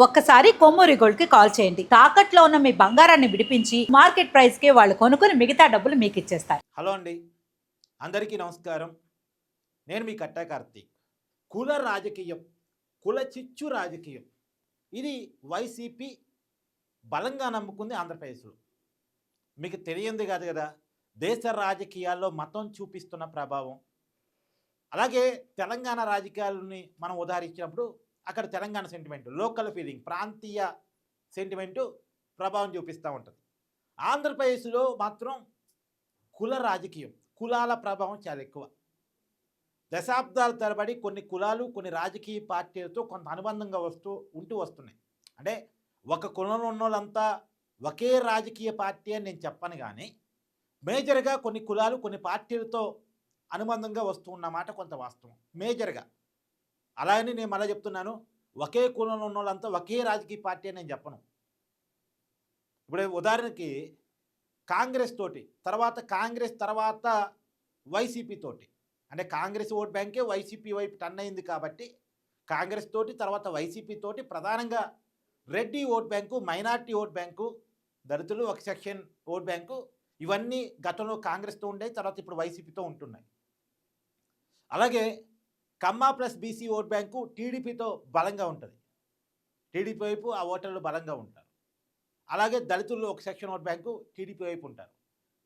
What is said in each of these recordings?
ఒక్కసారి కొమ్మూరి గోల్డ్కి కాల్ చేయండి. తాకట్లో ఉన్న మీ బంగారాన్ని విడిపించి మార్కెట్ ప్రైస్కి వాళ్ళు కొనుక్కుని మిగతా డబ్బులు మీకు ఇచ్చేస్తారు. హలో అండి. అందరికీ నమస్కారం. నేను మీ కట్టా కార్తీక్. కుల రాజకీయం కుల చిచ్చు రాజకీయం. ఇది వైసీపీ బలంగా నమ్ముకుంది ఆంధ్రప్రదేశ్లో. మీకు తెలియంది కాదు కదా దేశ రాజకీయాల్లో మతం చూపిస్తున్న ప్రభావం. అలాగే తెలంగాణ రాజకీయాలని మనం ఉదాహరించినప్పుడు అక్కడ తెలంగాణ సెంటిమెంట్ లోకల్ ఫీలింగ్ ప్రాంతీయ సెంటిమెంటు ప్రభావం చూపిస్తూ ఉంటుంది. ఆంధ్రప్రదేశ్లో మాత్రం కుల రాజకీయం కులాల ప్రభావం చాలా ఎక్కువ. దశాబ్దాల తరబడి కొన్ని కులాలు కొన్ని రాజకీయ పార్టీలతో కొంత అనుబంధంగా వస్తూ ఉంటూ వస్తున్నాయి. అంటే ఒక కులంలో ఉన్న వాళ్ళంతా ఒకే రాజకీయ పార్టీ అని నేను చెప్పను కానీ మేజర్గా కొన్ని కులాలు కొన్ని పార్టీలతో అనుబంధంగా వస్తూ ఉన్నమాట కొంత వాస్తవం. మేజర్గా. అలా అని నేను మళ్ళీ చెప్తున్నాను ఒకే కులంలో ఉన్న వాళ్ళంతా ఒకే రాజకీయ పార్టీ అని నేను చెప్పను. ఇప్పుడు ఉదాహరణకి కాంగ్రెస్ తోటి తర్వాత కాంగ్రెస్ తర్వాత వైసీపీ తోటి అంటే కాంగ్రెస్ ఓట్ బ్యాంకే వైసీపీ వైపు టర్న్ అయింది కాబట్టి కాంగ్రెస్ తోటి తర్వాత వైసీపీ తోటి ప్రధానంగా Reddy vote bank minority vote bank దళితులు ఒక సెక్షన్ ఓట్ బ్యాంకు ఇవన్నీ గతంలో కాంగ్రెస్తో ఉండే తర్వాత ఇప్పుడు వైసీపీతో ఉంటున్నాయి. అలాగే Kamma plus BC vote bank టీడీపీతో బలంగా ఉంటుంది. టీడీపీ వైపు ఆ ఓటర్లు బలంగా ఉంటారు. అలాగే దళితుల్లో ఒక సెక్షన్ ఓట్ బ్యాంకు టీడీపీ వైపు ఉంటారు.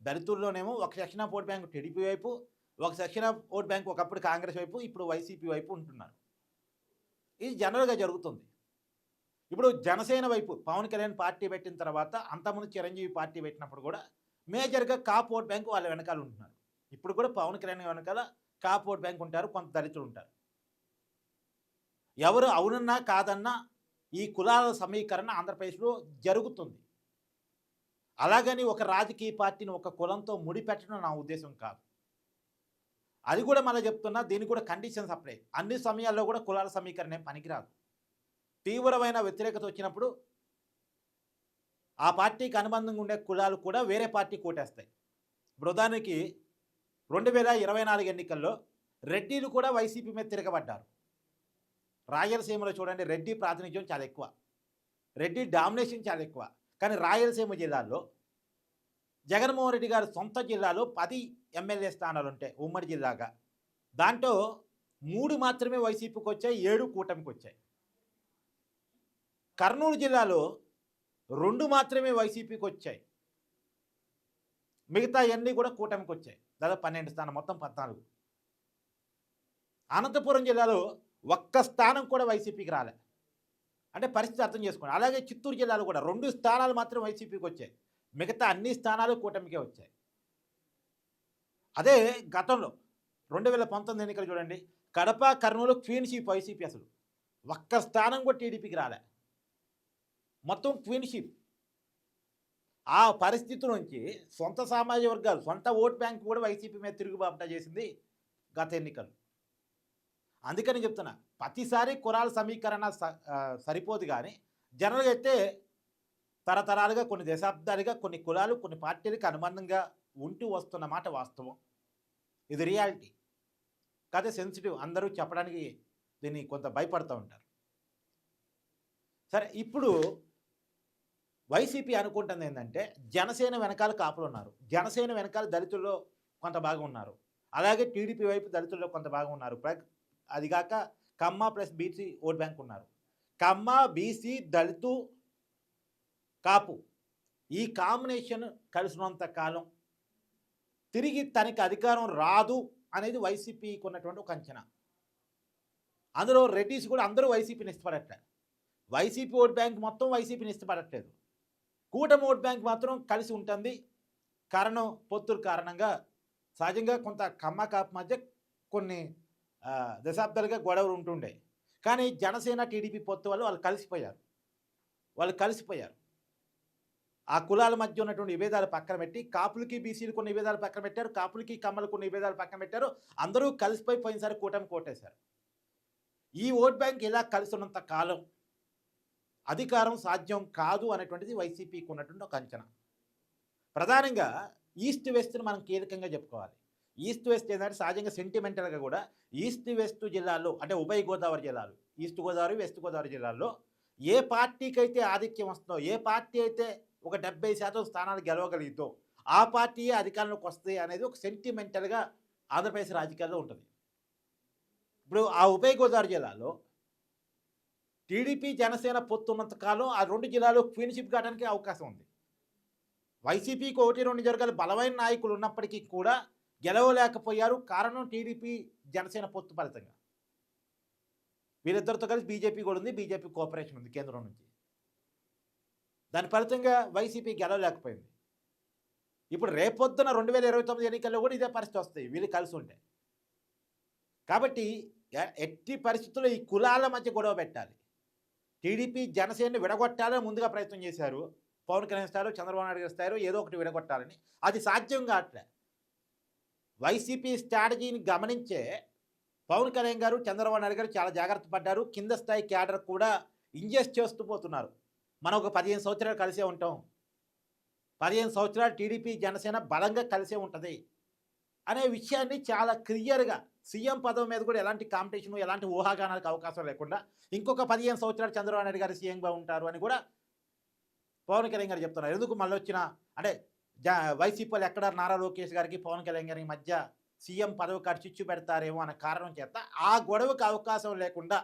దళితుల్లోనేమో ఒక section of vote bank TDP వైపు ఒక సెక్షన్ ఆఫ్ ఓట్ బ్యాంక్ ఒకప్పుడు కాంగ్రెస్ వైపు ఇప్పుడు వైసీపీ వైపు ఉంటున్నారు. ఇది జనరల్గా జరుగుతుంది. ఇప్పుడు జనసేన వైపు పవన్ కళ్యాణ్ పార్టీ పెట్టిన తర్వాత అంతకుముందు చిరంజీవి పార్టీ పెట్టినప్పుడు కూడా మేజర్గా కాప్ ఓట్ బ్యాంక్ వాళ్ళ వెనకాల ఉంటున్నారు. ఇప్పుడు కూడా పవన్ కళ్యాణ్ వెనకాల కాపోర్ట్ బ్యాంక్ ఉంటారు కొంత దళితులు ఉంటారు ఎవరు అవునన్నా కాదన్నా ఈ కులాల సమీకరణ ఆంధ్రప్రదేశ్లో జరుగుతుంది. అలాగని ఒక రాజకీయ పార్టీని ఒక కులంతో ముడిపెట్టడం నా ఉద్దేశం కాదు. అది కూడా మళ్ళీ చెప్తున్నా దీనికి కూడా కండిషన్స్ అప్లై అన్ని సమయాల్లో కూడా కులాల సమీకరణ ఏం పనికిరాదు. తీవ్రమైన వ్యతిరేకత వచ్చినప్పుడు ఆ పార్టీకి అనుబంధంగా ఉండే కులాలు కూడా వేరే పార్టీ కోటేస్తాయి. ఇప్పుడు రెండు వేల ఇరవై నాలుగు ఎన్నికల్లో రెడ్డిలు కూడా వైసీపీ మీద తిరగబడ్డారు. రాయలసీమలో చూడండి రెడ్డి ప్రాతినిధ్యం చాలా ఎక్కువ. రెడ్డి డామినేషన్ చాలా ఎక్కువ. కానీ రాయలసీమ జిల్లాలో జగన్మోహన్ రెడ్డి గారి సొంత జిల్లాలో పది ఎమ్మెల్యే స్థానాలు ఉంటాయి ఉమ్మడి జిల్లాగా. దాంట్లో మూడు మాత్రమే వైసీపీకి వచ్చాయి ఏడు కూటమికి వచ్చాయి. కర్నూలు జిల్లాలో రెండు మాత్రమే వైసీపీకి వచ్చాయి. మిగతా అన్నీ కూడా కూటమికి వచ్చాయి దాదాపు పన్నెండు స్థానం మొత్తం పద్నాలుగు. అనంతపురం జిల్లాలో ఒక్క స్థానం కూడా వైసీపీకి రాలే. అంటే పరిస్థితి అర్థం చేసుకోండి. అలాగే చిత్తూరు జిల్లాలో కూడా రెండు స్థానాలు మాత్రం వైసీపీకి వచ్చాయి. మిగతా అన్ని స్థానాలు కూటమికే వచ్చాయి. అదే గతంలో రెండు వేల పంతొమ్మిది ఎన్నికలు చూడండి. కడప కర్నూలు క్వీన్షిప్ వైసీపీ అసలు. ఒక్క స్థానం కూడా టీడీపీకి రాలే. మొత్తం క్వీన్షిప్ ఆ పరిస్థితి నుంచి సొంత సామాజిక వర్గాలు సొంత ఓట్ బ్యాంక్ కూడా వైసీపీ మీద తిరుగుబాట చేసింది గత ఎన్నికలు. అందుకని చెప్తున్నా ప్రతిసారి కురాల సమీకరణ స- సరిపోదు కానీ జనరల్గా అయితే తరతరాలుగా కొన్ని దశాబ్దాలుగా కొన్ని కులాలు కొన్ని పార్టీలకు అనుబంధంగా ఉంటూ వస్తున్న మాట వాస్తవం. ఇది రియాలిటీ. కాదే సెన్సిటివ్ అందరూ చెప్పడానికి దీన్ని కొంత భయపడుతూ ఉంటారు. సరే ఇప్పుడు వైసీపీ అనుకుంటుంది ఏంటంటే జనసేన వెనకాల కాపులు ఉన్నారు. జనసేన వెనకాల దళితుల్లో కొంత భాగం ఉన్నారు. అలాగే టీడీపీ వైపు దళితుల్లో కొంత భాగం ఉన్నారు. అదిగాక అది కాక Kamma plus BC vote bank ఉన్నారు. కమ్మ బీసీ దళితు కాపు ఈ కాంబినేషన్ కలిసినంత కాలం తిరిగి తనకి అధికారం రాదు అనేది వైసీపీకి ఉన్నటువంటి ఒక అంచనా. అందులో రెడ్డిస్ కూడా అందరూ వైసీపీని ఇష్టపడట్లేదు వైసీపీ ఓట్ బ్యాంక్ మొత్తం వైసీపీని ఇష్టపడట్లేదు. కూటమి ఓట్ బ్యాంక్ మాత్రం కలిసి ఉంటుంది. కారణం పొత్తుల కారణంగా సహజంగా కొంత కమ్మ కాపు మధ్య కొన్ని దశాబ్దాలుగా గొడవలు ఉంటుండే. కానీ జనసేన టీడీపీ పొత్తు వాళ్ళు వాళ్ళు కలిసిపోయారు. వాళ్ళు కలిసిపోయారు. ఆ కులాల మధ్య ఉన్నటువంటి విభేదాలు పక్కన పెట్టి కాపులకి బీసీలు కొన్ని విభేదాలు పక్కన పెట్టారు. కాపులకి కమ్మలు కొన్ని విభేదాలు పక్కన పెట్టారు. అందరూ కలిసిపోయి పోయినసారి కూటమి కోటేశారు. ఈ ఓట్ బ్యాంక్ ఇలా కలిసి ఉన్నంత కాలం అధికారం సాధ్యం కాదు అనేటువంటిది వైసీపీకి ఉన్నటువంటి ఒక అంచనా. ప్రధానంగా ఈస్ట్ వెస్ట్ని మనం కీలకంగా చెప్పుకోవాలి. ఈస్ట్ వెస్ట్ ఏంటంటే సహజంగా సెంటిమెంటల్గా కూడా ఈస్ట్ వెస్ట్ జిల్లాల్లో అంటే ఉభయ గోదావరి జిల్లాలు ఈస్ట్ గోదావరి వెస్ట్ గోదావరి జిల్లాల్లో ఏ పార్టీకి అయితే ఆధిక్యం వస్తుందో ఏ పార్టీ అయితే ఒక డెబ్బై శాతం స్థానాలు గెలవగలుగుతో ఆ పార్టీయే అధికారంలోకి వస్తాయి అనేది ఒక సెంటిమెంటల్గా ఆంధ్రప్రదేశ్ రాజకీయాల్లో ఉంటుంది. ఇప్పుడు ఆ ఉభయ గోదావరి జిల్లాలో టీడీపీ జనసేన పొత్తున్నంత కాలం ఆ రెండు జిల్లాలో క్వీన్షిప్ కావడానికి అవకాశం ఉంది. వైసీపీకి ఒకటి రెండు జరగాలి. బలమైన నాయకులు ఉన్నప్పటికీ కూడా గెలవలేకపోయారు. కారణం టీడీపీ జనసేన పొత్తు ఫలితంగా. వీరిద్దరితో కలిసి బీజేపీ కూడా ఉంది. బీజేపీ కోఆపరేషన్ ఉంది కేంద్రం నుంచి. దాని ఫలితంగా వైసీపీ గెలవలేకపోయింది. ఇప్పుడు రేపొద్దున రెండు వేల ఇరవై తొమ్మిది ఎన్నికల్లో కూడా ఇదే పరిస్థితి వస్తాయి. వీళ్ళు కలిసి ఉంటే. కాబట్టి ఎట్టి పరిస్థితుల్లో ఈ కులాల మధ్య గొడవ పెట్టాలి. టీడీపీ జనసేనని విడగొట్టాలని ముందుగా ప్రయత్నం చేశారు. పవన్ కళ్యాణ్ స్థాయిలో చంద్రబాబు నాయుడు గారి స్థాయిలో ఏదో ఒకటి విడగొట్టాలని. అది సాధ్యం కావట్లే. వైసీపీ స్ట్రాటజీని గమనించే పవన్ కళ్యాణ్ గారు చంద్రబాబు నాయుడు గారు చాలా జాగ్రత్త పడ్డారు. కింద స్థాయి క్యాడర్ కూడా ఇంజెస్ట్ చేస్తూ పోతున్నారు. మనం ఒక పదిహేను సంవత్సరాలు కలిసే ఉంటాం. పదిహేను సంవత్సరాలు టీడీపీ జనసేన బలంగా కలిసే ఉంటుంది. అనే విషయాన్ని చాలా క్లియర్గా సీఎం పదవి మీద కూడా ఎలాంటి కాంపిటీషన్ ఎలాంటి ఊహాగానాలకు అవకాశం లేకుండా ఇంకొక పదిహేను సంవత్సరాలు చంద్రబాబు నాయుడు గారు సీఎంగా ఉంటారు అని కూడా పవన్ కళ్యాణ్ గారు చెప్తున్నారు. ఎందుకు మళ్ళీ వచ్చిన అంటే జా వైసీపీలు ఎక్కడ నారా లోకేష్ గారికి పవన్ కళ్యాణ్ గారికి మధ్య సీఎం పదవి ఖర్చిచ్చు పెడతారేమో అనే కారణం చేత ఆ గొడవకు అవకాశం లేకుండా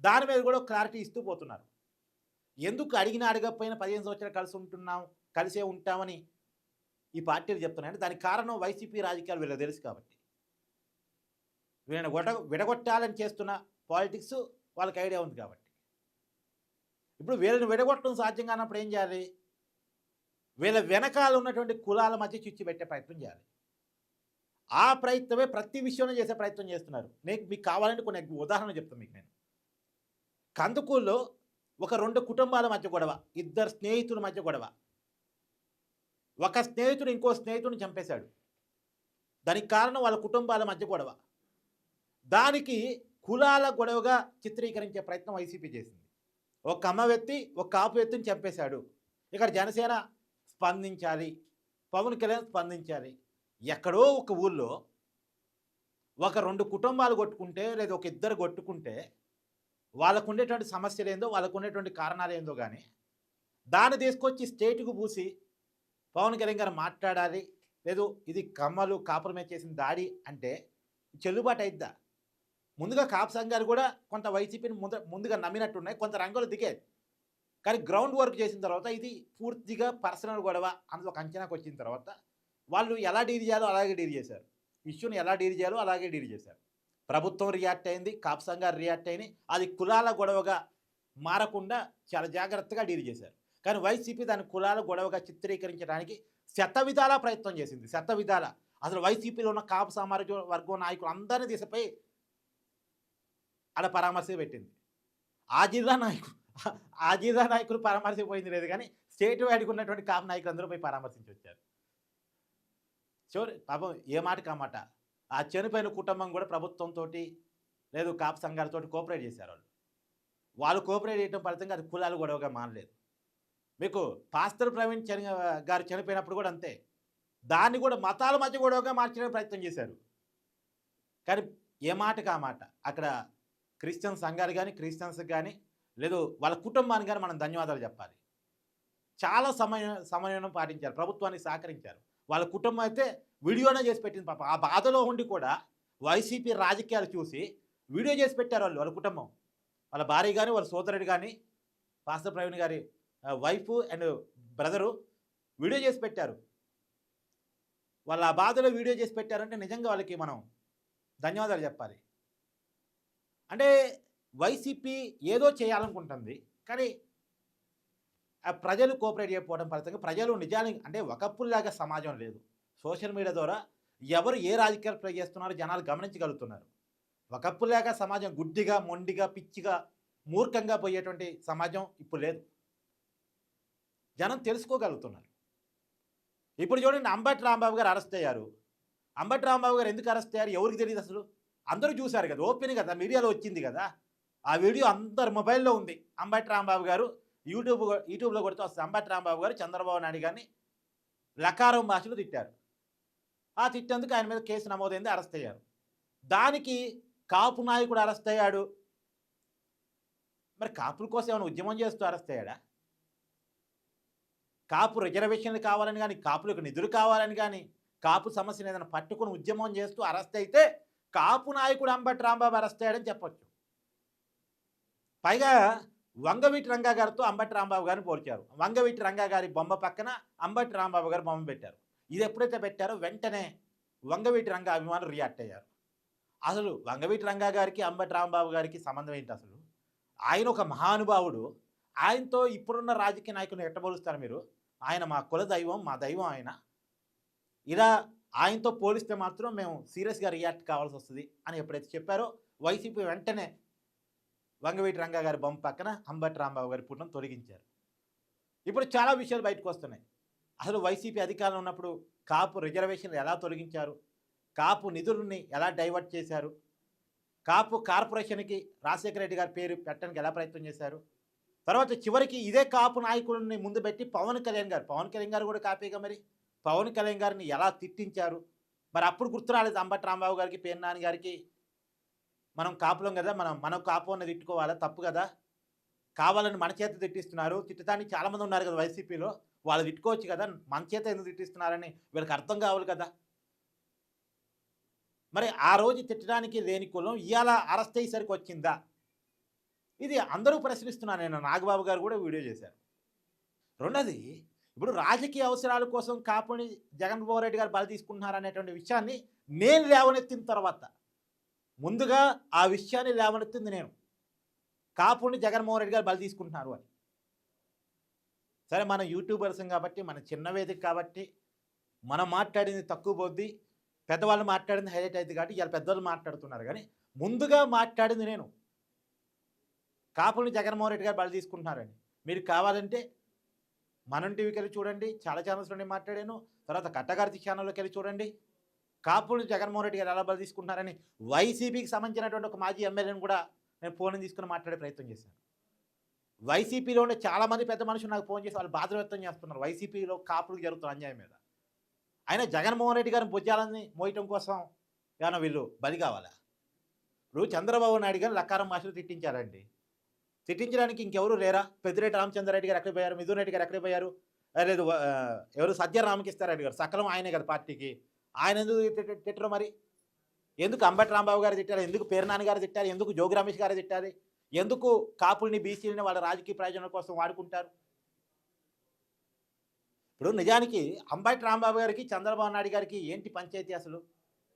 దాని మీద కూడా క్లారిటీ ఇస్తూ పోతున్నారు. ఎందుకు అడిగిన అడగకపోయినా పదిహేను సంవత్సరాలు కలిసి ఉంటున్నాం కలిసే ఉంటామని ఈ పార్టీలు చెప్తున్నాయంటే దానికి కారణం వైసీపీ రాజకీయాలు వీళ్ళకి తెలుసు కాబట్టి. వీళ్ళని గొట విడగొట్టాలని చేస్తున్న పాలిటిక్స్ వాళ్ళకి ఐడియా ఉంది కాబట్టి. ఇప్పుడు వీళ్ళని విడగొట్టడం సాధ్యం కానప్పుడు ఏం చేయాలి? వీళ్ళ వెనకాల ఉన్నటువంటి కులాల మధ్య చిచ్చు పెట్టే ప్రయత్నం చేయాలి. ఆ ప్రయత్నమే ప్రతి విషయంలో చేసే ప్రయత్నం చేస్తున్నారు. నేను మీకు కావాలంటే కొన్ని ఉదాహరణ చెప్తాను మీకు నేను. కందుకూరులో ఒక రెండు కుటుంబాల మధ్య గొడవ ఇద్దరు స్నేహితుల మధ్య గొడవ. ఒక స్నేహితుడు ఇంకో స్నేహితుడిని చంపేశాడు. దానికి కారణం వాళ్ళ కుటుంబాల మధ్య గొడవ. దానికి కులాల గొడవగా చిత్రీకరించే ప్రయత్నం వైసీపీ చేసింది. ఒక కమ్మ వ్యక్తి ఒక కాపు వ్యక్తిని చంపేశాడు. ఇక్కడ జనసేన స్పందించాలి పవన్ కళ్యాణ్ స్పందించాలి. ఎక్కడో ఒక ఊళ్ళో ఒక రెండు కుటుంబాలు కొట్టుకుంటే లేదా ఒక ఇద్దరు కొట్టుకుంటే వాళ్ళకు ఉండేటువంటి సమస్యలు ఏందో వాళ్ళకు ఉండేటువంటి కారణాలు ఏందో కానీ దాన్ని తీసుకొచ్చి స్టేట్కు పూసి పవన్ కళ్యాణ్ గారు మాట్లాడాలి. లేదు ఇది కమ్మలు కాపురమే చేసిన దాడి అంటే చెల్లుబాటు అయిద్దా? ముందుగా కాపు సంఘాలు కూడా కొంత వైసీపీని ముందు ముందుగా నమ్మినట్టున్నాయి కొంత రంగులు దిగేది కానీ గ్రౌండ్ వర్క్ చేసిన తర్వాత ఇది పూర్తిగా పర్సనల్ గొడవ అన్నది ఒక అంచనాకు వచ్చిన తర్వాత వాళ్ళు ఎలా డీల్ చేయాలో అలాగే డీల్ చేశారు. ఇష్యూని ఎలా డీల్ చేయాలో అలాగే డీల్ చేశారు. ప్రభుత్వం రియాక్ట్ అయింది కాపు సంఘాలు రియాక్ట్ అయింది అది కులాల గొడవగా మారకుండా చాలా జాగ్రత్తగా డీల్ చేశారు. కానీ వైసీపీ దాని కులాల గొడవగా చిత్రీకరించడానికి శత విధాలా ప్రయత్నం చేసింది శత విధాల. అసలు వైసీపీలో ఉన్న కాపు సామాజిక వర్గం నాయకులు అందరినీ తీసిపోయి ఆడ పరామర్శ పెట్టింది. ఆ జిల్లా నాయకులు ఆ జిల్లా నాయకులు పరామర్శ పోయింది లేదు కానీ స్టేట్ వైడ్కి ఉన్నటువంటి కాపు నాయకులు అందరూ పోయి పరామర్శించి వచ్చారు. చివరి పాపం ఏ మాట? కామాట ఆ చనిపోయిన కుటుంబం కూడా ప్రభుత్వంతో లేదు కాపు సంఘాలతో కోఆపరేట్ చేశారు వాళ్ళు. వాళ్ళు కోఆపరేట్ చేయడం ఫలితంగా అది కులాలు గొడవగా మానలేదు మీకు పాస్తర్ ప్రవీణ్ చని గారు చనిపోయినప్పుడు కూడా అంతే. దాన్ని కూడా మతాల మధ్య గొడవగా మార్చడానికి ప్రయత్నం చేశారు. కానీ ఏ మాటకు ఆ మాట? అక్కడ క్రిస్టియన్ సంఘాలు కానీ క్రిస్టియన్స్కి కానీ లేదు వాళ్ళ కుటుంబానికి కానీ మనం ధన్యవాదాలు చెప్పాలి. చాలా సమయ సమన్వయం పాటించారు ప్రభుత్వానికి సహకరించారు. వాళ్ళ కుటుంబం అయితే వీడియోనే చేసి పెట్టింది పాప. ఆ బాధలో ఉండి కూడా వైసీపీ రాజకీయాలు చూసి వీడియో చేసి పెట్టారు వాళ్ళు వాళ్ళ కుటుంబం. వాళ్ళ భార్య కానీ వాళ్ళ సోదరుడు కానీ పాస్టర్ ప్రవీణ్ గారి వైఫ్ అండ్ బ్రదరు వీడియో చేసి పెట్టారు. వాళ్ళ ఆ బాధలో వీడియో చేసి పెట్టారంటే నిజంగా వాళ్ళకి మనం ధన్యవాదాలు చెప్పాలి. అంటే వైసీపీ ఏదో చేయాలనుకుంటుంది కానీ ఆ ప్రజలు కోఆపరేట్ చేయకపోవడం ఫలితంగా ప్రజలు నిజానికి అంటే ఒకప్పుడులాగా సమాజం లేదు. సోషల్ మీడియా ద్వారా ఎవరు ఏ రాజకీయాలు ప్లే చేస్తున్నారో జనాలు గమనించగలుగుతున్నారు. ఒకప్పుడులాగా సమాజం గుడ్డిగా మొండిగా పిచ్చిగా మూర్ఖంగా పోయేటువంటి సమాజం ఇప్పుడు లేదు. జనం తెలుసుకోగలుగుతున్నారు. ఇప్పుడు చూడండి అంబటి రాంబాబు గారు అరెస్ట్ అయ్యారు. అంబటి రాంబాబు గారు ఎందుకు అరెస్ట్ అయ్యారు? ఎవరికి తెలియదు అసలు? అందరూ చూశారు కదా ఓపెన్ కదా మీడియాలో వచ్చింది కదా. ఆ వీడియో అందరి మొబైల్లో ఉంది. అంబటి రాంబాబు గారు యూట్యూబ్ యూట్యూబ్లో కొడితే వస్తుంది. అంబటి రాంబాబు గారు చంద్రబాబు నాయుడు గారిని లకారం భాషలో తిట్టారు. ఆ తిట్టేందుకు ఆయన మీద కేసు నమోదైంది అరెస్ట్ అయ్యారు. దానికి కాపు నాయకుడు అరెస్ట్ అయ్యాడు. మరి కాపుల కోసం ఏమైనా ఉద్యమం చేస్తూ అరెస్ట్ అయ్యాడా? కాపు రిజర్వేషన్లు కావాలని కానీ కాపులకు నిధులు కావాలని కానీ కాపు సమస్యను ఏదైనా పట్టుకుని ఉద్యమం చేస్తూ అరెస్ట్ అయితే కాపు నాయకుడు అంబటి రాంబాబు అరెస్ట్ అయ్యాడని చెప్పచ్చు. పైగా వంగవీటి రంగా గారితో అంబటి రాంబాబు గారిని పోల్చారు. వంగవీటి రంగా గారి బొమ్మ పక్కన అంబటి రాంబాబు గారి బొమ్మ పెట్టారు. ఇది ఎప్పుడైతే పెట్టారో వెంటనే వంగవీటి రంగా అభిమానులు రియాక్ట్ అయ్యారు. అసలు వంగవీటి రంగా గారికి అంబటి రాంబాబు గారికి సంబంధం ఏంటి అసలు? ఆయన ఒక మహానుభావుడు. ఆయనతో ఇప్పుడున్న రాజకీయ నాయకుని ఎట్టబోలుస్తారు మీరు? ఆయన మా కుల దైవం మా దైవం ఆయన. ఇలా ఆయనతో పోలిస్తే మాత్రం మేము సీరియస్గా రియాక్ట్ కావాల్సి వస్తుంది అని ఎప్పుడైతే చెప్పారో వైసీపీ వెంటనే వంగవీటి రంగా గారి బొమ్మ పక్కన అంబటి రాంబాబు గారి పుట్టిన తొలగించారు. ఇప్పుడు చాలా విషయాలు బయటకు వస్తున్నాయి. అసలు వైసీపీ అధికారంలో ఉన్నప్పుడు కాపు రిజర్వేషన్లు ఎలా తొలగించారు? కాపు నిధులని ఎలా డైవర్ట్ చేశారు? కాపు కార్పొరేషన్కి రాజశేఖర రెడ్డి గారి పేరు పెట్టడానికి ఎలా ప్రయత్నం చేశారు? తర్వాత చివరికి ఇదే కాపు నాయకులని ముందు పెట్టి పవన్ కళ్యాణ్ గారు పవన్ కళ్యాణ్ గారు కూడా కాపీగా మరి పవన్ కళ్యాణ్ గారిని ఎలా తిట్టించారు? మరి అప్పుడు గుర్తు రాలేదు అంబటి రాంబాబు గారికి పేర్నాని గారికి. మనం కాపులం కదా మనం మనం కాపు అన్నది తిట్టుకోవాలా? తప్పు కదా? కావాలని మన చేత తిట్టిస్తున్నారు. తిట్టడానికి చాలామంది ఉన్నారు కదా వైసీపీలో. వాళ్ళు తిట్టుకోవచ్చు కదా మన చేత ఎందుకు తిట్టిస్తున్నారని వీళ్ళకి అర్థం కావాలి కదా. మరి ఆ రోజు తిట్టడానికి లేని కులం ఇవాళ అరెస్ట్ అయ్యేసరికి వచ్చిందా? ఇది అందరూ ప్రశ్నిస్తున్నారు. నేను నాగబాబు గారు కూడా వీడియో చేశారు. రెండోది ఇప్పుడు రాజకీయ అవసరాల కోసం కాపుని జగన్మోహన్ రెడ్డి గారు బలి తీసుకుంటున్నారు అనేటువంటి విషయాన్ని నేను లేవనెత్తిన తర్వాత ముందుగా ఆ విషయాన్ని లేవనెత్తింది నేను. కాపుని జగన్మోహన్ రెడ్డి గారు బలి తీసుకుంటున్నారు అని. సరే మనం యూట్యూబర్స్ కాబట్టి మన చిన్న వేదిక కాబట్టి మనం మాట్లాడింది తక్కువ పోద్ది పెద్దవాళ్ళు మాట్లాడింది హైలైట్ అయింది కాబట్టి ఇలా పెద్దవాళ్ళు మాట్లాడుతున్నారు. కానీ ముందుగా మాట్లాడింది నేను. కాపుని జగన్మోహన్ రెడ్డి గారు బలి తీసుకుంటున్నారని మీరు కావాలంటే మనం టీవీకి వెళ్ళి చూడండి చాలా ఛానల్స్లోనే మాట్లాడాను. తర్వాత కట్టగారి ఛానల్లోకి వెళ్ళి చూడండి. కాపులు జగన్మోహన్ రెడ్డి గారు ఎలా బలి తీసుకుంటున్నారని వైసీపీకి సంబంధించినటువంటి ఒక మాజీ ఎమ్మెల్యేని కూడా నేను ఫోన్ తీసుకుని మాట్లాడే ప్రయత్నం చేశాను. వైసీపీలో ఉండే చాలామంది పెద్ద మనుషులు నాకు ఫోన్ చేసి వాళ్ళు బాధ వ్యక్తం చేస్తున్నారు. వైసీపీలో కాపులకు జరుగుతున్న అన్యాయం మీద. ఆయన జగన్మోహన్ రెడ్డి గారిని భుజాలని మోయటం కోసం ఏమైనా వీళ్ళు బలి కావాలా? ఇప్పుడు చంద్రబాబు నాయుడు గారు లక్కారం భాషలు తిట్టించారండి. తిట్టించడానికి ఇంకెవరు లేరా? పెద్దిరెడ్డి రామచంద్రరెడ్డి గారు ఎక్కడికి పోయారు? మిథున్ రెడ్డి గారు ఎక్కడికి పోయారు? లేదు ఎవరు? సత్య రామకృష్ణారెడ్డి గారు. సకలం ఆయనే కదా పార్టీకి. ఆయన ఎందుకు తిట్ట- తిట్టరు మరి? ఎందుకు అంబటి రాంబాబు గారు తిట్టారు? ఎందుకు పేరునాని గారు తిట్టారు? ఎందుకు జోగి రమేష్ గారు తిట్టారు? ఎందుకు కాపుల్ని బీసీలని వాళ్ళ రాజకీయ ప్రయోజనాల కోసం వాడుకుంటారు? ఇప్పుడు నిజానికి అంబటి రాంబాబు గారికి చంద్రబాబు నాయుడు గారికి ఏంటి పంచాయతీ అసలు?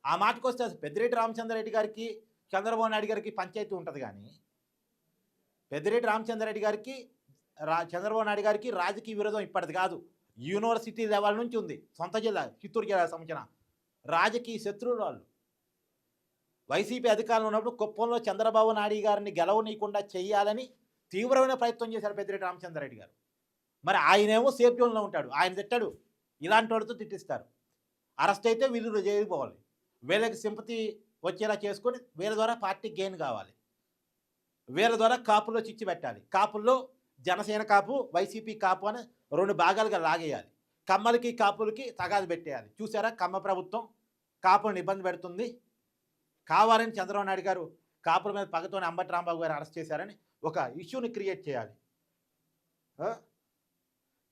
ఆ మాటకు వస్తే అసలు పెద్దిరెడ్డి రామచంద్రరెడ్డి గారికి చంద్రబాబు నాయుడు గారికి పంచాయతీ ఉంటుంది కానీ పెద్దిరెడ్డి రామచంద్రరెడ్డి గారికి రా చంద్రబాబు నాయుడు గారికి రాజకీయ విరోధం ఇప్పటిది కాదు. యూనివర్సిటీ లెవెల్ నుంచి ఉంది. సొంత జిల్లా చిత్తూరు జిల్లా సంబంధించిన రాజకీయ శత్రువులు వాళ్ళు వైసీపీ అధికారంలో ఉన్నప్పుడు కుప్పంలో చంద్రబాబు నాయుడు గారిని గెలవనీయకుండా చేయాలని తీవ్రమైన ప్రయత్నం చేశారు పెద్దిరెడ్డి రామచంద్రరెడ్డి గారు. మరి ఆయనేమో సేఫ్ జోన్లో ఉంటాడు. ఆయన తిట్టాడు. ఇలాంటి వాడితో తిట్టిస్తారు. అరెస్ట్ అయితే వీళ్ళు చేయకపోవాలి వీళ్ళకి సింపతి వచ్చేలా చేసుకొని వీళ్ళ ద్వారా పార్టీ గెయిన్ కావాలి. వీళ్ళ ద్వారా కాపుల్లో చిచ్చు పెట్టాలి. కాపుల్లో జనసేన కాపు వైసీపీ కాపు అని రెండు భాగాలుగా లాగేయాలి. కమ్మలకి కాపులకి తగాదు పెట్టేయాలి. చూసారా? కమ్మ ప్రభుత్వం కాపులను ఇబ్బంది పెడుతుంది. కావాలని చంద్రబాబు నాయుడు గారు కాపుల మీద పగతోని అంబటి రాంబాబు గారు అరెస్ట్ చేశారని ఒక ఇష్యూని క్రియేట్ చేయాలి.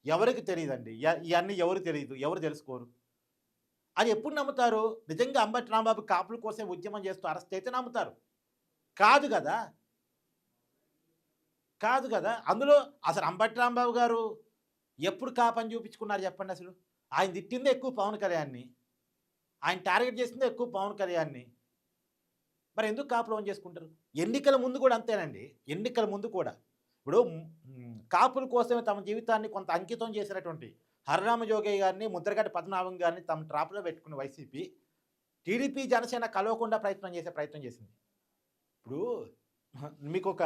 ఎవరికి తెలియదండి? ఇవన్నీ ఎవరు తెలియదు? ఎవరు తెలుసుకోరు? అది ఎప్పుడు నమ్ముతారు? నిజంగా అంబటి రాంబాబు కాపుల కోసం ఉద్యమం చేస్తూ అరెస్ట్ అయితే నమ్ముతారు. కాదు కదా? కాదు కదా. అందులో అసలు అంబటి రాంబాబు గారు ఎప్పుడు కాపని చూపించుకున్నారు చెప్పండి అసలు? ఆయన తిట్టిందే ఎక్కువ పవన్ కళ్యాణ్ని. ఆయన టార్గెట్ చేసిందే ఎక్కువ పవన్ కళ్యాణ్ని. మరి ఎందుకు కాపు లోన్ చేసుకుంటారు? ఎన్నికల ముందు కూడా అంతేనండి. ఎన్నికల ముందు కూడా. ఇప్పుడు కాపుల కోసమే తమ జీవితాన్ని కొంత అంకితం చేసినటువంటి హరిరామ జోగయ్య గారిని ముద్రగడ్డ పద్మనాభం గారిని తమ ట్రాప్లో పెట్టుకున్న వైసీపీ టీడీపీ జనసేన కలవకుండా ప్రయత్నం చేసే ప్రయత్నం చేసింది. ఇప్పుడు మీకు ఒక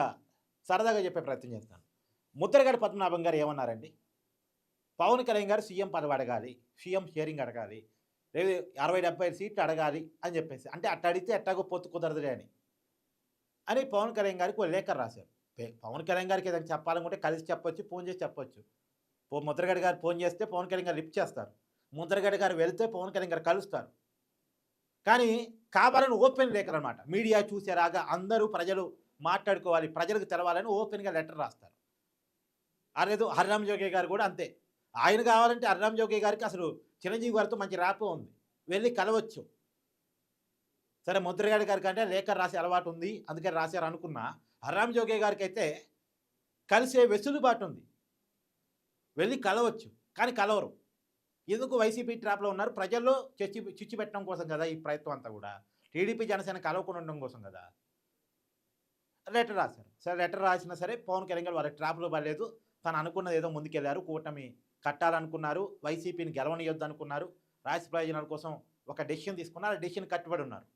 సరదాగా చెప్పే ప్రయత్నం చేస్తాను. ముద్రగడ్డ పద్మనాభం గారు ఏమన్నారండి? పవన్ కళ్యాణ్ గారు సీఎం పదవి అడగాలి సీఎం షేరింగ్ అడగాలి లేదు అరవై డెబ్బై సీట్లు అడగాలి అని చెప్పేసి అంటే అట్ట అడిగితే ఎట్టాగో పొత్తు కుదరదులే అని. అని పవన్ కళ్యాణ్ గారికి ఒక లేఖ రాశారు. పవన్ కళ్యాణ్ గారికి ఏదైనా చెప్పాలనుకుంటే కలిసి చెప్పొచ్చు ఫోన్ చేసి చెప్పొచ్చు. పో ముద్రగడ్డ గారు ఫోన్ చేస్తే పవన్ కళ్యాణ్ గారు లిఫ్ట్ చేస్తారు. ముద్రగడ్డ గారు వెళ్తే పవన్ కళ్యాణ్ గారు కలుస్తారు. కానీ కావాలని ఓపెన్ లేఖలు అనమాట మీడియా చూసేలాగా అందరూ ప్రజలు మాట్లాడుకోవాలి ప్రజలకు తెలవాలని ఓపెన్గా లెటర్ రాస్తారు. అరేదో హరిరామ్ జోగి గారు కూడా అంతే. ఆయన కావాలంటే హరిరామ్ జోగి గారికి అసలు చిరంజీవి గారితో మంచి ర్యాప్ ఉంది. వెళ్ళి కలవచ్చు. సరే ముద్రగాడి గారికి అంటే లేఖ రాసే అలవాటు ఉంది. అందుకని రాశారు అనుకున్నా. హరిరామ్ జోగే గారికి అయితే కలిసే వెసులుబాటు ఉంది. వెళ్ళి కలవచ్చు కానీ కలవరు. ఎందుకు వైసీపీ ట్రాప్లో ఉన్నారు? ప్రజల్లో చచ్చి చిచ్చు పెట్టడం కోసం కదా ఈ ప్రయత్నం అంతా కూడా. టీడీపీ జనసేన కలవకుండా ఉండడం కోసం కదా. లెటర్ రాశారు. సరే లెటర్ రాసినా సరే పవన్ కళ్యాణ్ గారు వాళ్ళ ట్రాప్లో పడలేదు. తను అనుకున్నది ఏదో ముందుకెళ్ళారు. కూటమి కట్టాలనుకున్నారు. వైసీపీని గెలవనియొద్దు అనుకున్నారు రాష్ట్ర ప్రయోజనాల కోసం ఒక డెసిషన్ తీసుకున్నారు. ఆ డెసిషన్ కట్టుబడి ఉన్నారు.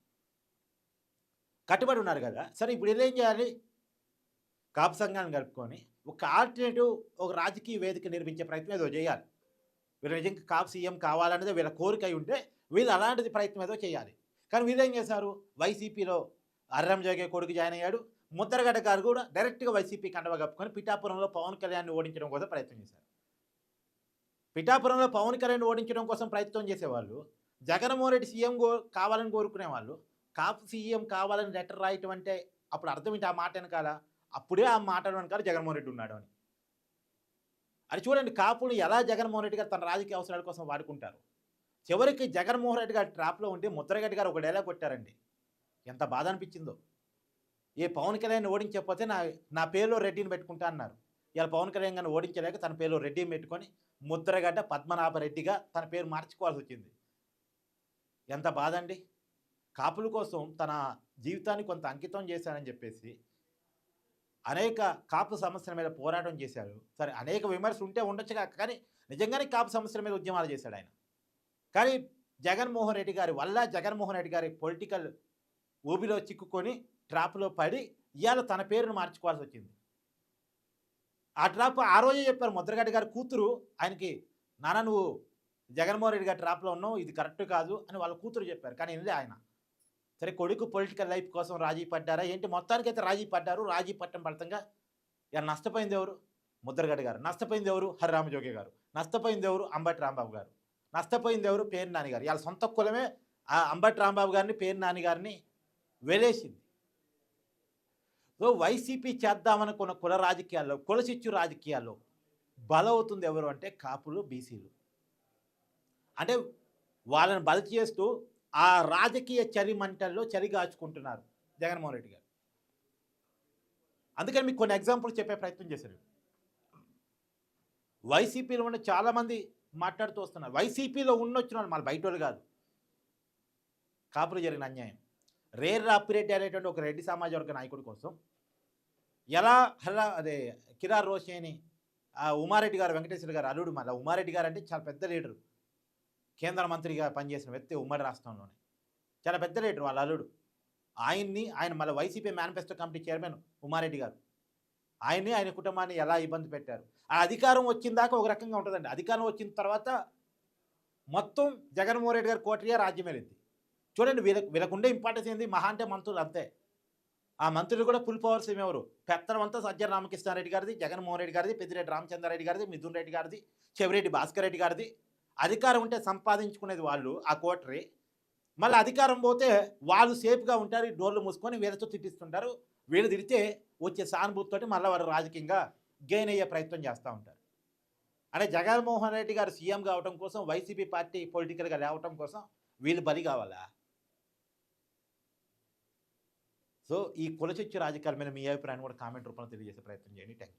కట్టుబడి ఉన్నారు కదా. సరే ఇప్పుడు వీళ్ళు ఏం చేయాలి? కాపు సంఘాన్ని కలుపుకొని ఒక ఆల్టర్నేటివ్ ఒక రాజకీయ వేదిక నిర్మించే ప్రయత్నం ఏదో చేయాలి. వీళ్ళు నిజంగా కాపు సీఎం కావాలనేది వీళ్ళ కోరిక అయి ఉంటే వీళ్ళు అలాంటిది ప్రయత్నం ఏదో చేయాలి. కానీ వీళ్ళు ఏం చేశారు? వైసీపీలో అర్రం జోగే కొడుకు జాయిన్ అయ్యాడు. ముద్రగడ్డ గారు కూడా డైరెక్ట్గా వైసీపీ కండవ కప్పుకొని పిఠాపురంలో పవన్ కళ్యాణ్ని ఓడించడం కోసం ప్రయత్నం చేశారు. పిఠాపురంలో పవన్ కళ్యాణ్ ఓడించడం కోసం ప్రయత్నం చేసేవాళ్ళు జగన్మోహన్ రెడ్డి సీఎం కో కావాలని కోరుకునే వాళ్ళు కాపు సీఎం కావాలని లెటర్ రాయటం అంటే అప్పుడు అర్థం ఏంటి ఆ మాట వెనకాల? అప్పుడే ఆ మాట వెనకాల జగన్మోహన్ రెడ్డి ఉన్నాడు అని. అది చూడండి కాపులు ఎలా జగన్మోహన్ రెడ్డి గారు తన రాజకీయ అవసరాల కోసం వాడుకుంటారు. చివరికి జగన్మోహన్ రెడ్డి గారు ట్రాప్లో ఉండి ముద్రగడ్డి గారు ఒక డైలాగ్ కొట్టారండి. ఎంత బాధ అనిపించిందో. ఏ పవన్ కళ్యాణ్ ఓడించకపోతే నా నా పేరులో రెడ్డిని పెట్టుకుంటా అన్నారు. ఇలా పవన్ కళ్యాణ్ గారిని ఓడించలేక తన పేరులో రెడ్డిని పెట్టుకొని ముద్రగడ్డ పద్మనాభరెడ్డిగా తన పేరు మార్చుకోవాల్సి వచ్చింది. ఎంత బాధ అండి కాపుల కోసం తన జీవితాన్ని కొంత అంకితం చేశానని చెప్పేసి అనేక కాపు సమస్యల మీద పోరాటం చేశారు సరే అనేక విమర్శలు ఉంటే ఉండొచ్చు కాక కానీ నిజంగానే కాపు సమస్యల మీద ఉద్యమాలు చేశాడు ఆయన. కానీ జగన్మోహన్ రెడ్డి గారి వల్ల జగన్మోహన్ రెడ్డి గారి పొలిటికల్ ఊబిలో చిక్కుకొని ట్రాప్లో పడి ఇవాళ తన పేరును మార్చుకోవాల్సి వచ్చింది. ఆ ట్రాప్ ఆ రోజే చెప్పారు ముద్రగడ్డ గారి కూతురు ఆయనకి నాన్న నువ్వు జగన్మోహన్ రెడ్డి గారి ట్రాప్లో ఉన్నావు ఇది కరెక్ట్ కాదు అని వాళ్ళ కూతురు చెప్పారు. కానీ ఇది ఆయన. సరే కొడుకు పొలిటికల్ లైఫ్ కోసం రాజీ పడ్డారా? ఏంటి మొత్తానికి అయితే రాజీ పడ్డారు? రాజీ పట్టం ఫలితంగా ఇలా నష్టపోయింది ఎవరు? ముద్రగడ్డ గారు. నష్టపోయింది ఎవరు? హరిరామజోగి గారు. నష్టపోయింది ఎవరు? అంబటి రాంబాబు గారు. నష్టపోయింది ఎవరు? పేరు నాని గారు. ఇవాళ సొంత కులమే ఆ అంబటి రాంబాబు గారిని పేరు నాని గారిని వెలేసింది. సో వైసీపీ చేద్దామనుకున్న కుల రాజకీయాల్లో కులశిచ్చు రాజకీయాల్లో రాజకీయాల్లో బలవుతుంది ఎవరు అంటే కాపులు బీసీలు. అంటే వాళ్ళని బల చేస్తూ ఆ రాజకీయ చరిమంటల్లో మంటల్లో జగన్మోహన్ రెడ్డి గారు. అందుకని మీకు కొన్ని ఎగ్జాంపుల్స్ చెప్పే ప్రయత్నం చేశారు. వైసీపీలో ఉన్న చాలామంది మాట్లాడుతూ వస్తున్నారు. వైసీపీలో ఉన్నొచ్చిన వాళ్ళు మళ్ళీ బయట వాళ్ళు కాదు. కాపులు జరిగిన అన్యాయం. రేర్ ఆపరేట్ అనేటువంటి ఒక రెడ్డి సమాజ వర్గ నాయకుడి కోసం ఎలా హల్లా అదే కిరార్ రోషేని ఆ ఉమారెడ్డి గారు వెంకటేశ్వర గారు అల్లుడు మళ్ళీ. ఉమారెడ్డి గారు అంటే చాలా పెద్ద లీడరు. కేంద్ర మంత్రిగా పనిచేసిన వ్యక్తి ఉమ్మడి రాష్ట్రంలోనే. చాలా పెద్ద లీడరు వాళ్ళ అల్లుడు. ఆయన్ని ఆయన మళ్ళీ YCP manifesto committee chairman Uma Reddy గారు. ఆయన్ని ఆయన కుటుంబాన్ని ఎలా ఇబ్బంది పెట్టారు? ఆ అధికారం వచ్చిన దాకా ఒక రకంగా ఉంటుందండి. అధికారం వచ్చిన తర్వాత మొత్తం జగన్మోహన్ రెడ్డి గారు కోటరియా రాజ్యం వెళ్ళింది చూడండి వీళ్ళ వీళ్ళకుండే ఇంపార్టెన్స్ ఏంది? మహా అంటే మంత్రులు అంతే. ఆ మంత్రులు కూడా ఫుల్ పవర్స్ ఏమెవరు పెత్తనం అంతా సజ్జన రామకృష్ణారెడ్డి గారిది జగన్మోహన్ రెడ్డి గారిది పెద్దిరెడ్డి రామచంద్రారెడ్డి గారిది మిథున్ రెడ్డి గారిది చెవిరెడ్డి భాస్కర్ రెడ్డి గారిది. అధికారం ఉంటే సంపాదించుకునేది వాళ్ళు ఆ కోటరీ. మళ్ళీ అధికారం పోతే వాళ్ళు సేఫ్గా ఉంటారు డోర్లు మూసుకొని వీళ్ళతో తిట్టిస్తుంటారు. వీళ్ళు తిడితే వచ్చే సానుభూతితోటి మళ్ళీ వారు రాజకీయంగా గెయిన్ అయ్యే ప్రయత్నం చేస్తూ ఉంటారు. అంటే జగన్మోహన్ రెడ్డి గారు సీఎం కావడం కోసం వైసీపీ పార్టీ పొలిటికల్గా లేవటం కోసం వీళ్ళు బలి కావాలా? సో ఈ కులచొచ్చు రాజకీయాల మీద మీ అభిప్రాయాన్ని కూడా కామెంట్ రూపంలో తెలియజేసే ప్రయత్నం చేయండి. థ్యాంక్